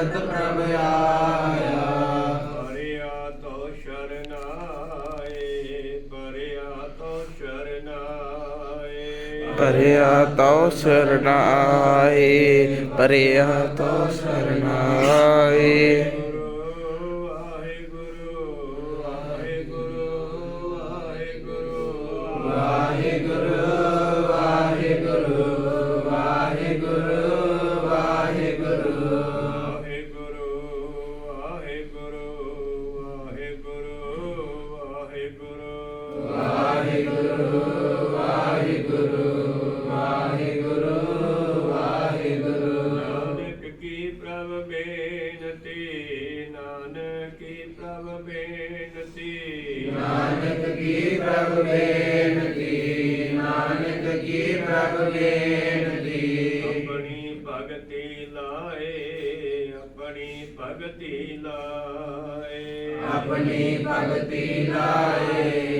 ਫਿਰਤ ਪ੍ਰਭ ਆਇਆ। ਪਰਿਆ ਤੋ ਸ਼ਰਨਾਏ ਪਰਿਆ ਤੋ ਸ਼ਰਨਾਏ। ਪਰਿਆ ਤਉ ਸਰਨਾਏ ਪਰਿਆ ਤਉ ਸਰਨਾਏ। ਗੁਰੂ ਵਾਹਿਗੁਰੂ ਵਾਹਿਗੁਰੂ ਵਾਹਿਗੁਰੂ ਵਾਹਿਗੁਰੂ। ਵਾਹਿਗੁਰੂ। ਬੇਨਤੀ ਨਾਨਕ ਕੀ ਪ੍ਰਭ ਬੇਨਤੀ ਆਪਣੀ ਭਗਤੀ ਲਾਏ ਆਪਣੀ ਭਗਤੀ ਲਾਏ। ਆਪਣੀ ਭਗਤੀ ਲਾਏ।